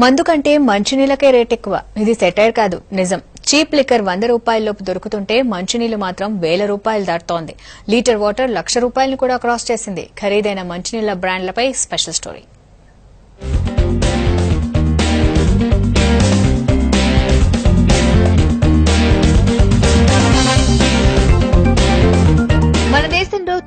మందు కంటే మంచినీళ్ళకే రేట్ ఎక్కువ. ఇది సెటైర్ కాదు నిజం. చీప్ లిక్కర్ వంద రూపాయలలోపు దొరుకుతుంటే మంచినీళ్ళు మాత్రం వేల రూపాయలు దాటుతోంది. లీటర్ వాటర్ లక్ష రూపాయలను కూడా క్రాస్ చేసింది. ఖరీదైన మంచినీళ్ళ బ్రాండ్లపై స్పెషల్ స్టోరీ.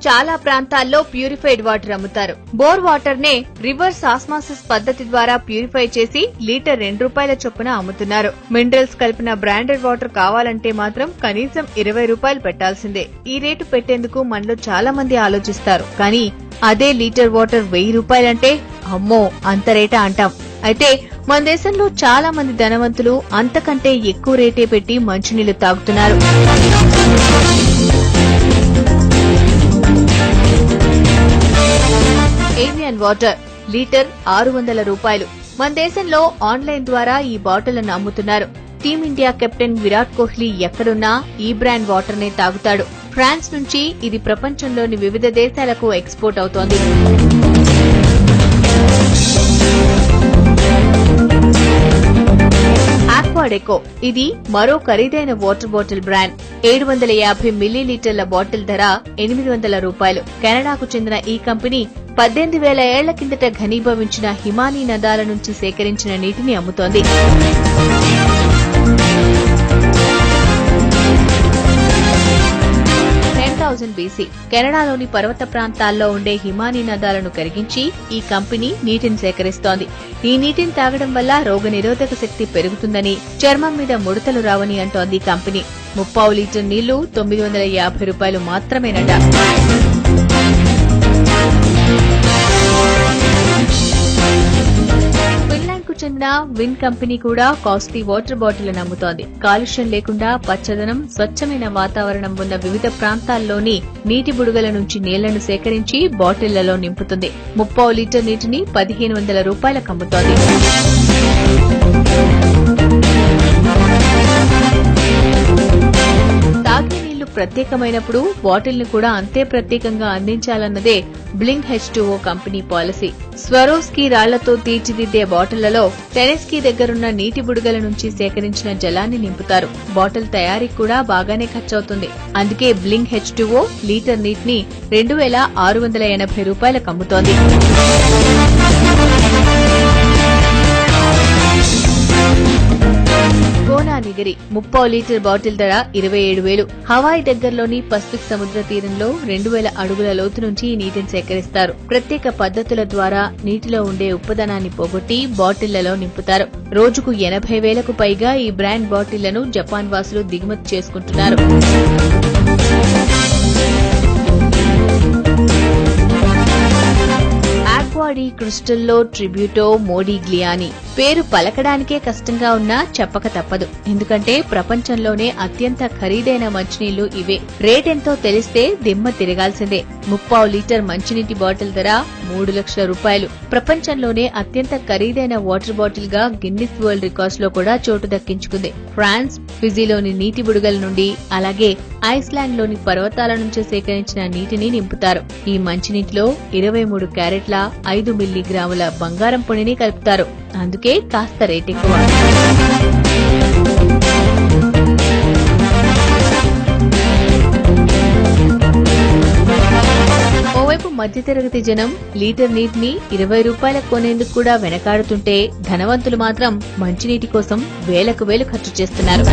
చాలా ప్రాంతాల్లో ప్యూరిఫైడ్ వాటర్ అమ్ముతారు. బోర్ వాటర్ నే రివర్స్ ఆస్మాసిస్ పద్ధతి ద్వారా ప్యూరిఫై చేసి లీటర్ రెండు రూపాయల చొప్పున అమ్ముతున్నారు. మినరల్స్ కలిపిన బ్రాండెడ్ వాటర్ కావాలంటే మాత్రం కనీసం ఇరవై రూపాయలు పెట్టాల్సిందే. ఈ రేటు పెట్టేందుకు మనలో చాలా మంది ఆలోచిస్తారు. కానీ అదే లీటర్ వాటర్ వెయ్యి రూపాయలంటే అమ్మో అంత రేటా అంటాం. అయితే మన దేశంలో చాలా మంది ధనవంతులు అంతకంటే ఎక్కువ రేటే పెట్టి మంచినీళ్ళు తాగుతున్నారు. ఏవియన్ వాటర్ లీటర్ ఆరు వందల రూపాయలు. మన దేశంలో ఆన్లైన్ ద్వారా ఈ బాటిళ్ళను అమ్ముతున్నారు. టీమిండియా కెప్టెన్ విరాట్ కోహ్లీ ఎక్కడున్నా ఈ బ్రాండ్ వాటర్ నే తాగుతాడు. ఫ్రాన్స్ నుంచి ఇది ప్రపంచంలోని వివిధ దేశాలకు ఎక్స్పోర్ట్ అవుతోంది. ఆక్వాడెకో ఇది మరో ఖరీదైన వాటర్ బాటిల్ బ్రాండ్. ఏడు వందల యాభై మిల్లీలీటర్ల బాటిల్ ధర ఎనిమిది వందల రూపాయలు. కెనడాకు చెందిన ఈ కంపెనీ పద్దెనిమిది వేల ఏళ్ళ కిందట ఘనీభవించిన హిమానీ నదాల నుంచి సేకరించిన నీటిని అమ్ముతోంది. Ten thousand BC. కెనడాలోని పర్వత ప్రాంతాల్లో ఉండే హిమానీ నదాలను కరిగించి ఈ కంపెనీ నీటిని సేకరిస్తోంది. ఈ నీటిని తాగడం వల్ల రోగ నిరోధక శక్తి పెరుగుతుందని చర్మం మీద ముడతలు రావని అంటోంది కంపెనీ. ముప్పావు లీటర్ నీళ్ళు తొమ్మిది వందల యాభై రూపాయలు మాత్రమేనట. చెందిన విన్ కంపెనీ కూడా కాస్ట్లీ వాటర్ బాటిల్ అమ్ముతోంది. కాలుష్యం లేకుండా పచ్చదనం స్వచ్ఛమైన వాతావరణం ఉన్న వివిధ ప్రాంతాల్లోని నీటి బుడగల నుంచి నీళ్ళను సేకరించి బాటిళ్ళలో నింపుతుంది. ముప్పావు లీటర్ నీటిని పదిహేను వందల రూపాయలకు అమ్ముతోంది. ప్రత్యేకమైనప్పుడు బాటిల్ని కూడా అంతే ప్రత్యేకంగా అందించాలన్నదే blink H two O company policy. Swarovski రాళ్ళతో తీర్చిదిద్దే బాటిళ్ళలో టెనెస్కీ దగ్గరున్న నీటి బుడగల నుంచి సేకరించిన జలాన్ని నింపుతారు. బాటిల్ తయారీకి కూడా బాగానే ఖర్చవుతుంది. అందుకే బ్లింక్ హెచ్ టూఓ లీటర్ నీటిని రెండు వేల ఆరు వందల ఎనభై రూపాయలకు అమ్ముతోంది. గోనా ముప్పో లీటర్ బాటిల్ ధర ఇరవై ఏడు వేలు. హవాయి దగ్గరలోని పసిఫిక్ సముద్ర తీరంలో రెండు వేల అడుగుల లోతు నుంచి ఈ నీటిని సేకరిస్తారు. ప్రత్యేక పద్ధతుల ద్వారా నీటిలో ఉండే ఉప్పదనాన్ని పోగొట్టి బాటిళ్ళలో నింపుతారు. రోజుకు ఎనభై వేలకు పైగా ఈ బ్రాండ్ బాటిళ్ళను జపాన్ వాసులు దిగుమతి చేసుకుంటున్నారు. ఆక్వాడి క్రిస్టల్లో ట్రిబ్యూటో మోడీ గ్లియాని. పేరు పలకడానికే కష్టంగా ఉన్నా చెప్పక తప్పదు. ఎందుకంటే ప్రపంచంలోనే అత్యంత ఖరీదైన మంచినీళ్ళు ఇవే. రేట్ ఎంతో తెలిస్తే దిమ్మ తిరగాల్సిందే. ముప్పావు లీటర్ మంచినీటి బాటిల్ ధర మూడు లక్షల రూపాయలు. ప్రపంచంలోనే అత్యంత ఖరీదైన వాటర్ బాటిల్గా గిన్నిస్ వరల్డ్ రికార్డ్స్లో కూడా చోటు దక్కించుకుంది. ఫ్రాన్స్ ఫిజీలోని నీటి బుడగల నుండి అలాగే ఐస్లాండ్లోని పర్వతాల నుంచి సేకరించిన నీటిని నింపుతారు. ఈ మంచినీటిలో ఇరవై మూడు క్యారెట్ల ఐదు మిల్లీగ్రాముల బంగారం పొడిని కలుపుతారు. అందుకే కాస్త రేట్ ఎక్కువ. ఓవైపు మధ్యతరగతి జనం లీటర్ నీటిని ఇరవై రూపాయల కొనేందుకు కూడా వెనకాడుతుంటే ధనవంతులు మాత్రం మంచినీటి కోసం వేలకు వేలు ఖర్చు చేస్తున్నారు.